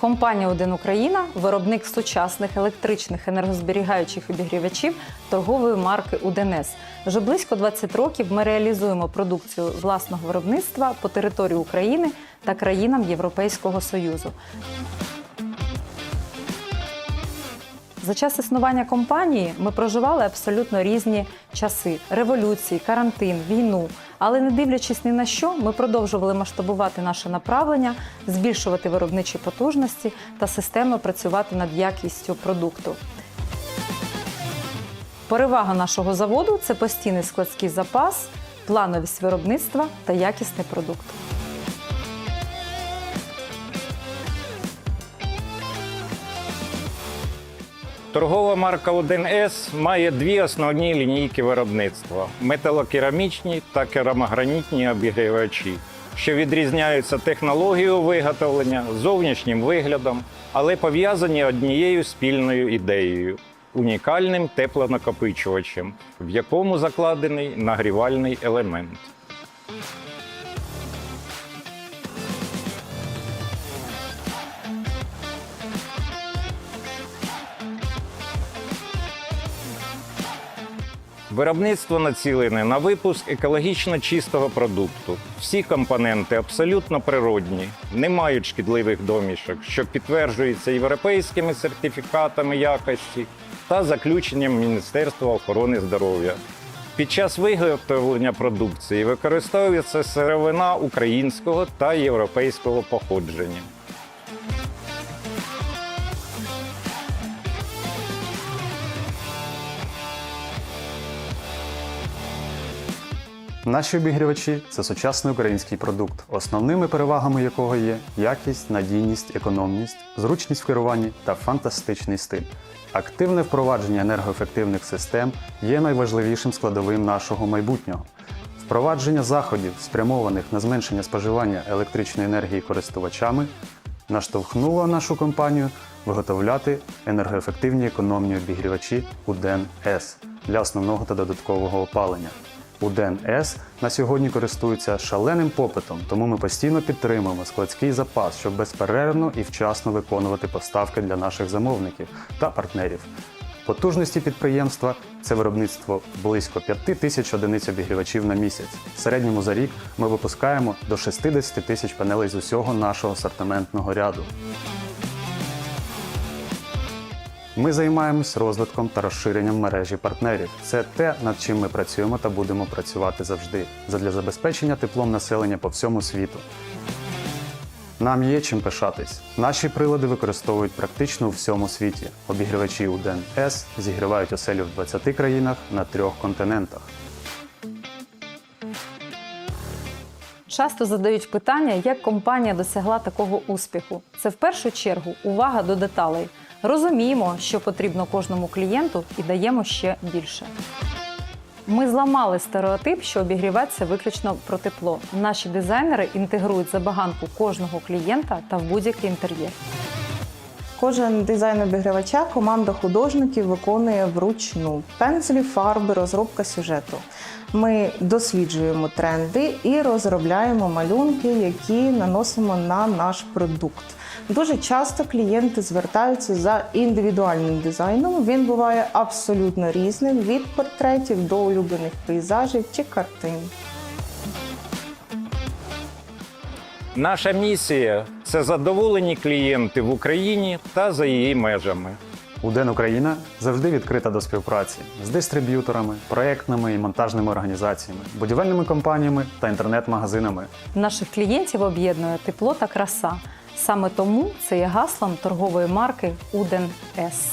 Компанія Один Україна виробник сучасних електричних енергозберігаючих обігрівачів торгової марки УДНС. Вже близько 20 років ми реалізуємо продукцію власного виробництва по території України та країнам Європейського Союзу. За час існування компанії ми проживали абсолютно різні часи: революції, карантин, війну. Але не дивлячись ні на що, ми продовжували масштабувати наше направлення, збільшувати виробничі потужності та системно працювати над якістю продукту. Перевага нашого заводу це постійний складський запас, плановість виробництва та якісний продукт. Торгова марка 1С має дві основні лінійки виробництва: металокерамічні та керамогранітні обігрівачі, що відрізняються технологією виготовлення, зовнішнім виглядом, але пов'язані однією спільною ідеєю унікальним теплонакопичувачем, в якому закладений нагрівальний елемент. Виробництво націлене на випуск екологічно чистого продукту. Всі компоненти абсолютно природні, не мають шкідливих домішок, що підтверджується європейськими сертифікатами якості та заключенням Міністерства охорони здоров'я. Під час виготовлення продукції використовується сировина українського та європейського походження. Наші обігрівачі це сучасний український продукт, основними перевагами якого є якість, надійність, економність, зручність в керуванні та фантастичний стиль. Активне впровадження енергоефективних систем є найважливішим складовим нашого майбутнього. Впровадження заходів, спрямованих на зменшення споживання електричної енергії користувачами, наштовхнуло нашу компанію виготовляти енергоефективні економні обігрівачі УДЕН-С для основного та додаткового опалення. УДЕН С на сьогодні користується шаленим попитом, тому ми постійно підтримуємо складський запас, щоб безперервно і вчасно виконувати поставки для наших замовників та партнерів. Потужності підприємства це виробництво близько 5 тисяч одиниць обігрівачів на місяць. В середньому за рік ми випускаємо до 60 тисяч панелей з усього нашого асортиментного ряду. Ми займаємось розвитком та розширенням мережі партнерів. Це те, над чим ми працюємо та будемо працювати завжди, задля забезпечення теплом населення по всьому світу. Нам є чим пишатись. Наші прилади використовують практично у всьому світі. Обігрівачі УДЕН С зігрівають оселю в 20 країнах на трьох континентах. Часто задають питання, як компанія досягла такого успіху. Це в першу чергу увага до деталей. Розуміємо, що потрібно кожному клієнту, і даємо ще більше. Ми зламали стереотип, що обігрівач – виключно про тепло. Наші дизайнери інтегрують забаганку кожного клієнта та в будь-який інтер'єр. Кожен дизайн обігрівача команда художників виконує вручну пензлі, фарби, розробка сюжету. Ми досліджуємо тренди і розробляємо малюнки, які наносимо на наш продукт. Дуже часто клієнти звертаються за індивідуальним дизайном. Він буває абсолютно різним від портретів до улюблених пейзажів чи картин. Наша місія це задоволені клієнти в Україні та за її межами. УДЕН Україна завжди відкрита до співпраці з дистриб'юторами, проектними і монтажними організаціями, будівельними компаніями та інтернет-магазинами. Наших клієнтів об'єднує тепло та краса. Саме тому це є гаслом торгової марки Уден С.